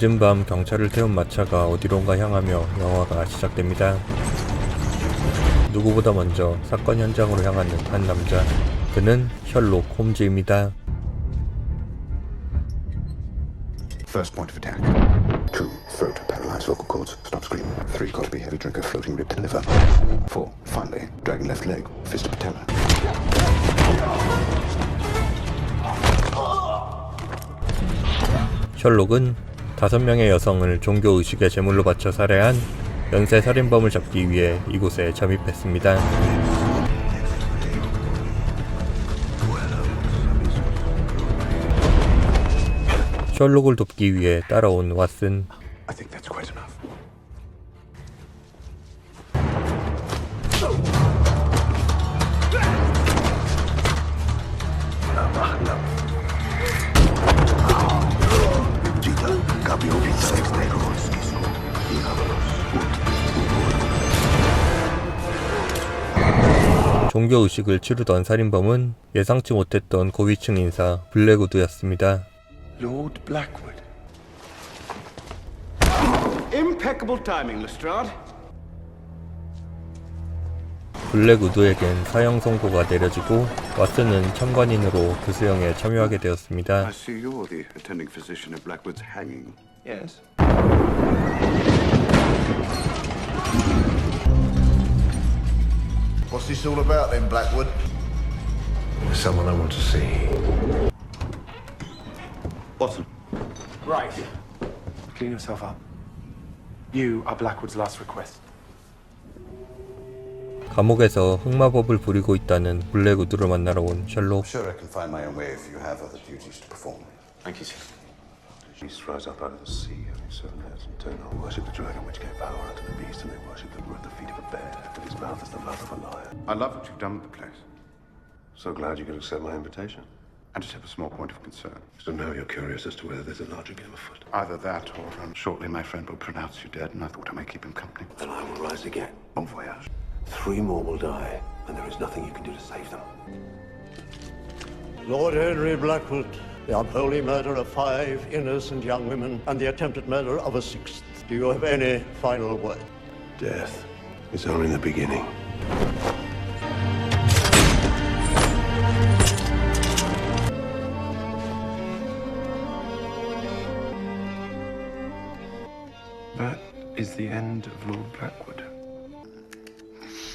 늦은 밤 경찰을 태운 마차가 어디론가 향하며 영화가 시작됩니다. 누구보다 먼저 사건 현장으로 향하는 한 남자. 그는 셜록 홈즈입니다. First point of attack. Two, throat, paralyzed vocal cords, stop screaming. Three, got to be heavy drinker, floating to liver. Four, finally, dragging left leg, fist to patella. 셜록은 다섯 명의 여성을 종교 의식의 제물로 바쳐 살해한 연쇄 살인범을 잡기 위해 이곳에 잠입했습니다. 셜록을 돕기 위해 따라온 왓슨. 종교 의식을 치르던 살인범은 예상치 못했던 고위층 인사 블랙우드였습니다. Lord Blackwood. Impeccable timing, Lestrade. 블랙우드에겐 사형 선고가 내려지고 왓슨은 참관인으로 그 수형에 참여하게 되었습니다. I see you're the attending physician at Blackwood's hanging. Yes. What's this all about then, Blackwood? Someone I want to see. Watson. Right. Clean yourself up. You are Blackwood's last request. 감옥에서 흑마법을 부리고 있다는 블랙우드를 만나러 온 셜록. Sure, I can find my own way if you have other duties to perform. Thank you, sir. Beast rise up out of the sea, having seven heads, and turn and worship the dragon which gave power unto the beast, and they worship the at the and his mouth is the mouth of a lion. I love what you've done with the place. So glad you could accept my invitation. I just have a small point of concern. So now you're curious as to whether there's a larger game afoot. Either that, or um, shortly my friend will pronounce you dead, and I thought I might keep him company. Then I will rise again. Bon voyage. Three more will die, and there is nothing you can do to save them. Lord Henry Blackwood, the unholy murder of five innocent young women and the attempted murder of a sixth. Do you have any final word? Death is only the beginning. That is the end of Lord Blackwood.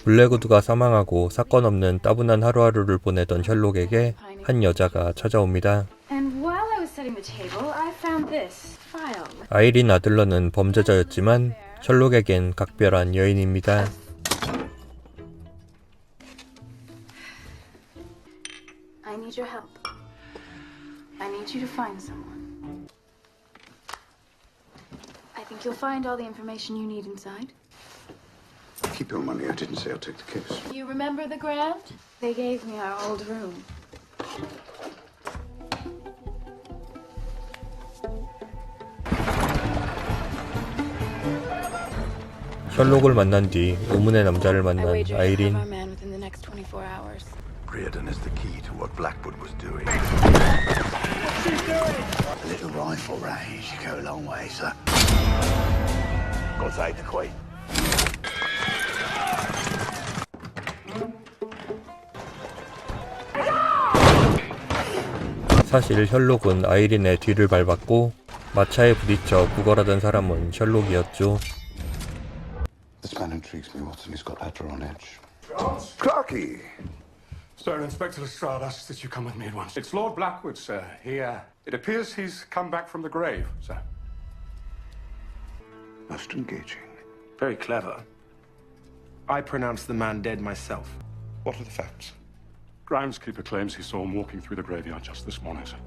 블랙우드가 사망하고 사건 없는 따분한 하루하루를 보내던 셜록에게 한 여자가 찾아옵니다. And while I was setting the table, I found this file. 아이린 아들러는 범죄자였지만 셜록에겐 각별한 여인입니다. I need your help. I need you to find someone. I think you'll find all the information you need inside. Keep your money. I didn't say I'll take the case. You remember the grant? They gave me our old room. 셜록을 만난 뒤 의문의 남자를 만난 아이린. our man within the next 24 hours. Reardon is the key to what Blackwood was doing. A little rifle range, you go a long way, sir. God save the Queen. 사실 셜록은 아이린의 뒤를 밟았고 마차에 부딪혀 구걸하던 사람은 셜록이었죠. This man intrigues me, Watson. He's got Ladder on edge. Clarky! Sir, Inspector Lestrade asks that you come with me at once. It's Lord Blackwood, sir. He, uh, it appears he's come back from the grave, sir. Most engaging. Very clever. I pronounced the man dead myself. What are the facts? Groundskeeper claims he saw him walking through the graveyard just this morning, sir.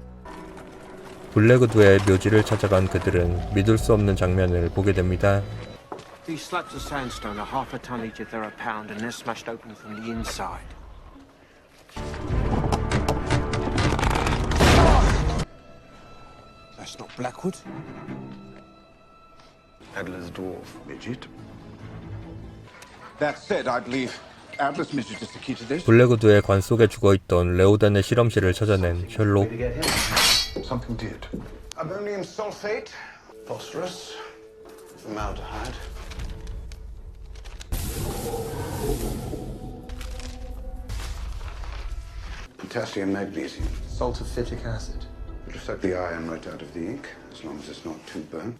블랙우드의 묘지를 찾아간 그들은 믿을 수 없는 장면을 보게 됩니다. These slabs of sandstone are half a ton each if they're a pound, and they're smashed open from the inside. That's not Blackwood. Adler's dwarf. Midget. That said, I believe Atlas Midget is the key to this. 블랙우드의 관 속에 죽어있던 레오단의 실험실을 찾아낸 셜록. Something did. Ammonium sulfate, Phosphorus, formaldehyde. Potassium magnesium. Sulfaphytic acid. It'll suck the iron right out of the ink, as long as it's not too burnt.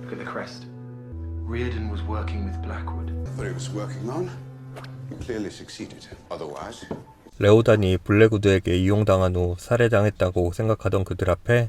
Look at the crest. Reardon was working with Blackwood. What he was working on, he clearly succeeded. Otherwise, 레오단이 블랙우드에게 이용당한 후 살해당했다고 생각하던 그들 앞에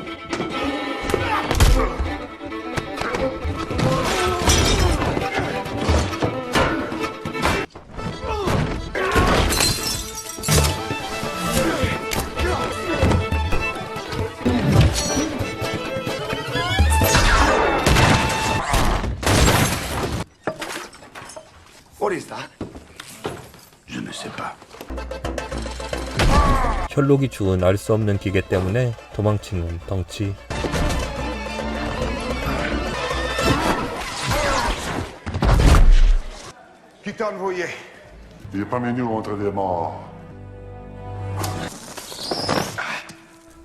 What is that? Je ne sais pas. 셜록이 주운 알수 없는 기계 때문에 도망치는 덩치. Qui t'a envoyé Il est pas mieux entre des morts.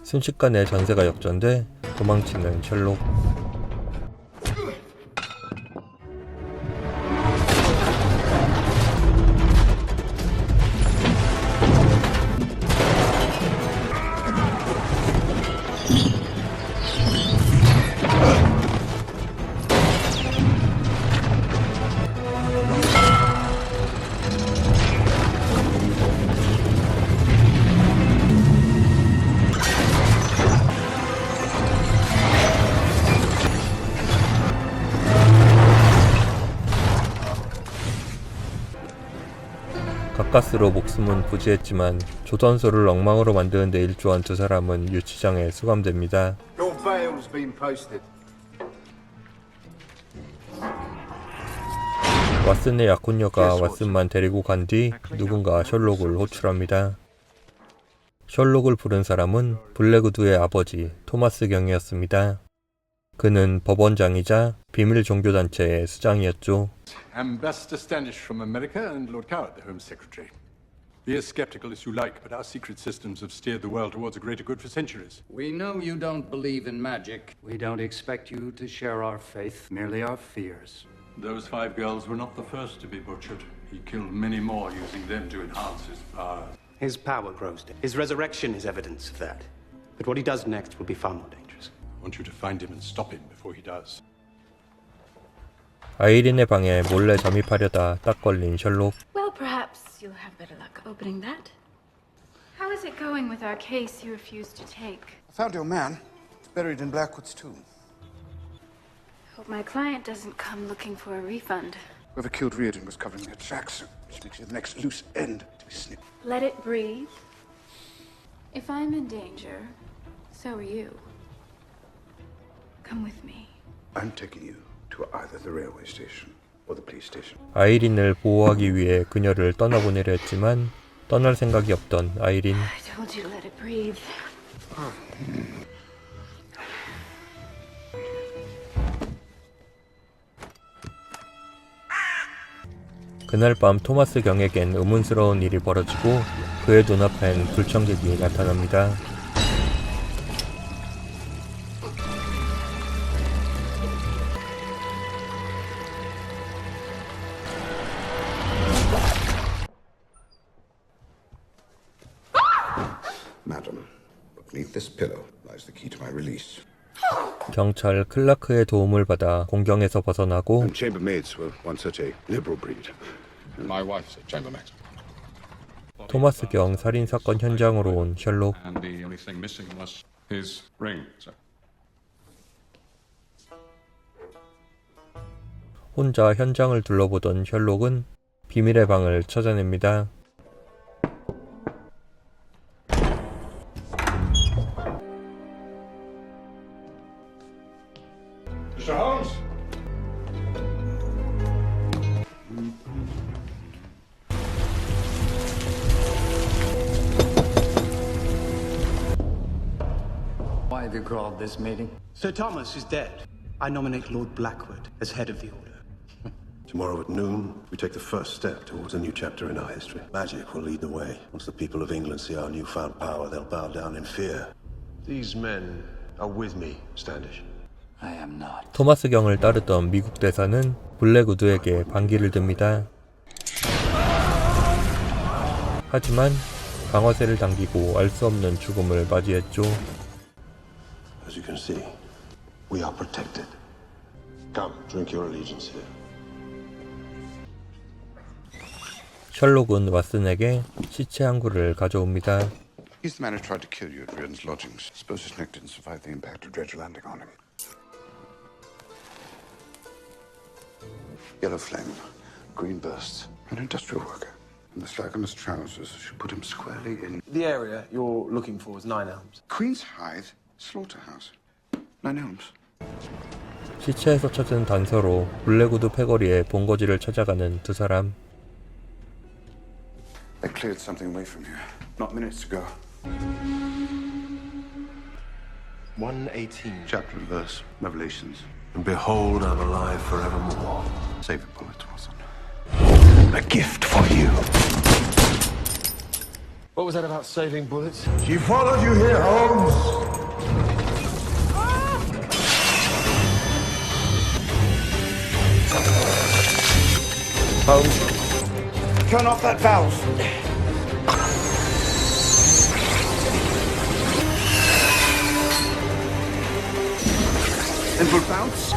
순식간에 전세가 역전돼 도망치는 셜록. 가까스로 목숨은 부지했지만 조선소를 엉망으로 만드는 데 일조한 두 사람은 유치장에 수감됩니다. 왓슨의 약혼녀가 왓슨만 데리고 간 뒤 누군가 셜록을 호출합니다. 셜록을 부른 사람은 블랙우드의 아버지 토마스 경이었습니다. 그는 법원장이자 비밀 종교단체의 수장이었죠. Ambassador Standish from America and Lord Coward, the Home Secretary. Be as skeptical as you like, but our secret systems have steered the world towards a greater good for centuries. We know you don't believe in magic. We don't expect you to share our faith, merely our fears. Those five girls were not the first to be butchered. He killed many more using them to enhance his power. His power grows. His resurrection is evidence of that. But what he does next will be far more dangerous. I want you to find him and stop him before he does. 아이린의 방에 몰래 잠입하려다 딱 걸린 셜록. Well, perhaps you'll have better luck opening that. How is it going with our case you refused to take? I found your man. It's buried in Blackwood's tomb. Hope my client doesn't come looking for a refund. Whoever killed Reardon was covering their tracks, which makes you the next loose end to be snipped. Let it breathe. If I'm in danger, so are you. Come with me. I'm taking you to either the railway station or the police station. 아이린을 보호하기 위해 그녀를 떠나보내려 했지만 떠날 생각이 없던 아이린. I told you to let it breathe. 그날 밤 토마스 경에겐 의문스러운 일이 벌어지고 그의 눈앞엔 불청객이 나타납니다. This pillow lies the key to my release. 경찰 클라크의 도움을 받아 공경에서 벗어나고 And chambermaids were once such a liberal breed. My wife's a chambermaid. 토마스 경 살인 사건 현장으로 온 셜록. And the only thing missing was his ring, sir. 혼자 현장을 둘러보던 셜록은 비밀의 방을 찾아냅니다. This meeting? Sir Thomas is dead. I nominate Lord Blackwood as head of the Order. Tomorrow at noon, we take the first step towards a new chapter in our history. Magic will lead the way. Once the people of England see our newfound power, they'll bow down in fear. These men are with me, Standish. I am not. 토마스 경을 따르던 미국 대사는 블랙우드에게 반기를 듭니다. 하지만 방어쇠를 당기고 알 수 없는 죽음을 맞이했죠. As you can see, we are protected. Come, drink your allegiance here. 셜록은 왓슨에게 시체 한 구를 가져옵니다. He's the man who tried to kill you at Riordan's lodgings. Suppose his neck didn't survive the impact of Dredge landing on him. Yellow flame, green bursts, an industrial worker. And the slag on his trousers should put him squarely in The area you're looking for is Nine Elms. Queen's Hythe Slaughterhouse. Nine Elms. 시체에서 찾은 단서로 블랙우드 패거리의 본거지를 찾아가는 두 사람. They cleared something away from here. Not minutes ago. 118. Chapter and verse, Revelations. And behold, I'm alive forevermore. Save the bullets, Watson. A gift for you. What was that about saving bullets? She followed you here, Holmes. Holmes, turn off that valve. Inward bounce.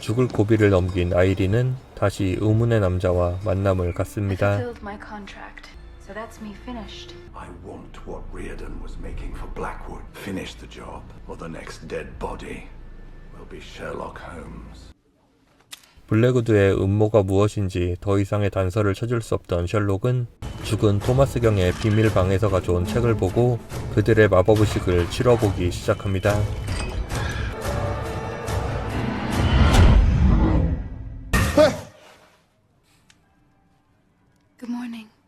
죽을 고비를 넘긴 아이린은 다시 의문의 남자와 만남을 갖습니다. Fulfilled my contract, so that's me finished. I want what Reardon was making for Blackwood. Finish the job, or the next dead body will be Sherlock Holmes. 블랙우드의 음모가 무엇인지 더 이상의 단서를 찾을 수 없던 셜록은 죽은 토마스 경의 비밀 방에서 가져온 책을 보고 그들의 마법 의식을 치러보기 시작합니다. Good morning.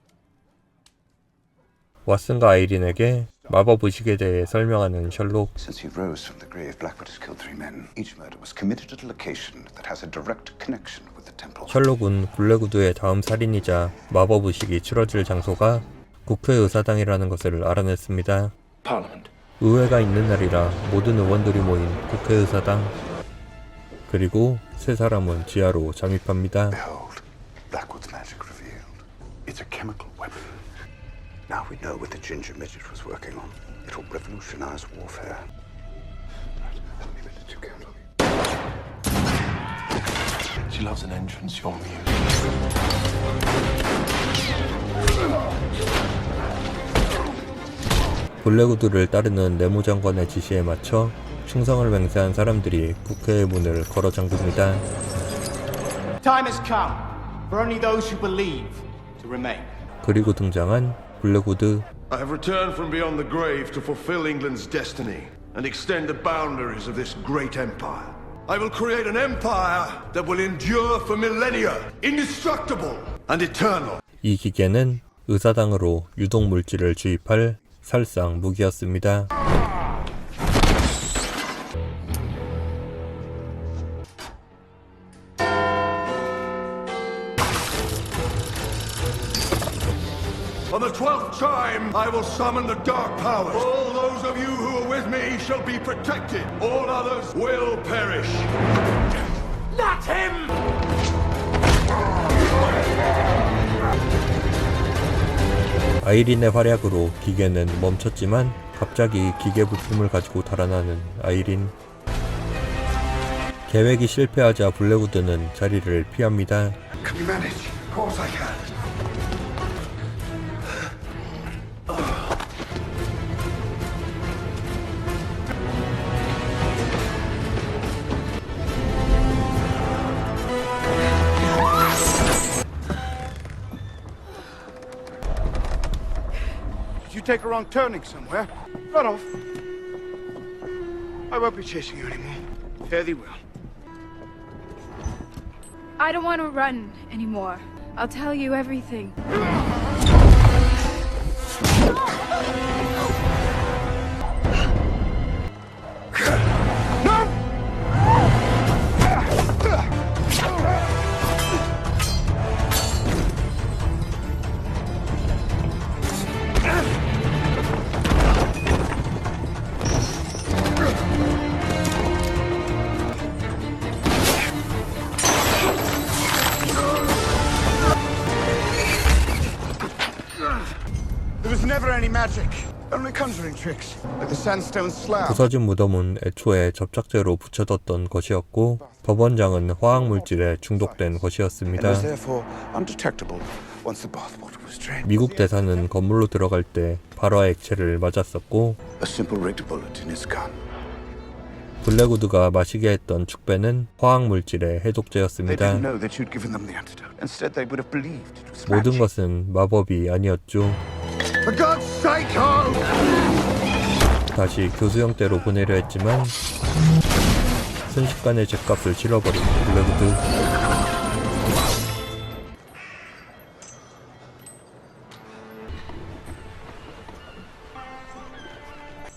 왓슨과 아이린에게 마법 의식에 대해 설명하는 셜록. Since he rose from the grave, Blackwood has killed three men. Each murder was committed at a location that has a direct connection with the temple. 셜록은 블랙우드의 다음 살인이자 마법 의식이 치러질 장소가 국회 의사당이라는 것을 알아냈습니다. Parliament. 의회가 있는 날이라 모든 의원들이 모인 국회 의사당. 그리고 세 사람은 지하로 잠입합니다. Behold, Blackwood's magic revealed. It's a chemical weapon. Now we know what the ginger midget was working on. It'll revolutionize warfare. Right. She loves an entrance, your muse. 블랙우드를 따르는 내무장관의 지시에 맞춰 충성을 맹세한 사람들이 국회의 문을 걸어 잠깁니다. Time has come for only those who believe to remain. 그리고 등장한 블랙우드 I have returned from beyond the grave to fulfill England's destiny and extend the boundaries of this great empire. I will create an empire that will endure for millennia, indestructible and eternal. 이 기계는 의사당으로 유독 물질을 주입할 살상 무기였습니다. I will summon the dark powers. All those of you who are with me shall be protected. All others will perish. Not him! 아이린의 활약으로 기계는 멈췄지만 갑자기 기계 부품을 가지고 달아나는 아이린. 계획이 실패하자 블랙우드는 자리를 피합니다. You manage? Of course I can. Did you take a wrong turning somewhere? Run off. I won't be chasing you anymore. Fare thee well. I don't want to run anymore. I'll tell you everything. 부서진 무덤은 애초에 접착제로 붙여뒀던 것이었고 법원장은 화학물질에 중독된 것이었습니다. was therefore undetectable once the bathwater was drained. 미국 대사는 건물로 들어갈 때 발화 액체를 맞았었고 A simple rigged bullet in his gun. 블랙우드가 마시게 했던 축배는 화학물질의 해독제였습니다. didn't know that you'd given them the antidote. Instead, they would have believed it was 모든. 것은 마법이 아니었죠. 다시 교수형 때로 보내려 했지만 순식간에 죗값을 치러버린 블랙우드.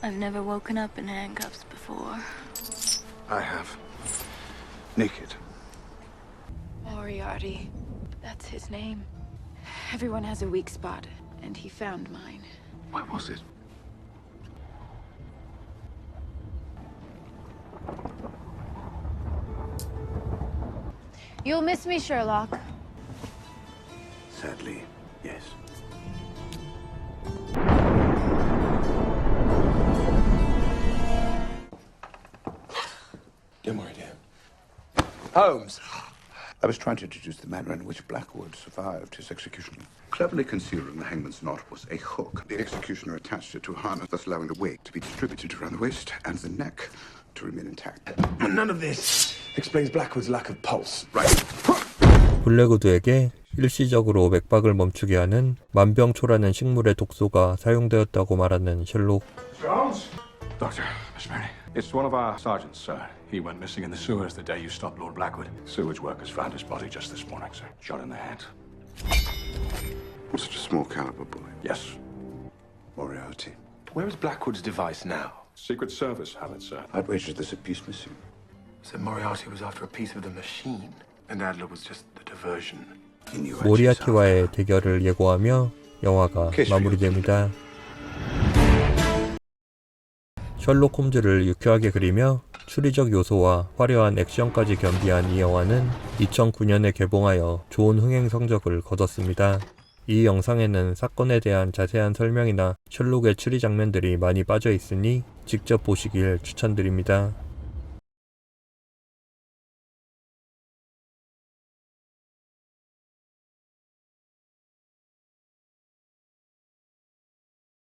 I've never woken up in handcuffs before. I have. Naked. Moriarty. That's his name. Everyone has a weak spot, and he found mine. Where was it? You'll miss me, Sherlock. Sadly, yes. Don't worry, dear. Holmes! I was trying to deduce the manner in which Blackwood survived his execution. Cleverly concealed in the hangman's knot was a hook. The executioner attached it to a harness, thus allowing the weight to be distributed around the waist and the neck to remain intact. And none of this explains Blackwood's lack of pulse. Right. 블랙우드에게 일시적으로 맥박을 멈추게 하는 만병초라는 식물의 독소가 사용되었다고 말하는 셜록. Charles? Doctor, Miss Mary. It's one of our sergeants, sir. He went missing in the sewers the day you stopped Lord Blackwood. Sewage workers found his body just this morning, sir. Shot in the head. Such a small caliber bullet. Yes. Moriarty. Where is Blackwood's device now? Secret Service have it, sir. I'd wager there's a piece missing. Said Moriarty was after a piece of the machine, and Adler was just the diversion. He knew 모리아티와의 대결을 예고하며 영화가 마무리됩니다. 셜록 홈즈를 유쾌하게 그리며 추리적 요소와 화려한 액션까지 겸비한 이 영화는 2009년에 개봉하여 좋은 흥행 성적을 거뒀습니다. 이 영상에는 사건에 대한 자세한 설명이나 셜록의 추리 장면들이 많이 빠져 있으니 직접 보시길 추천드립니다.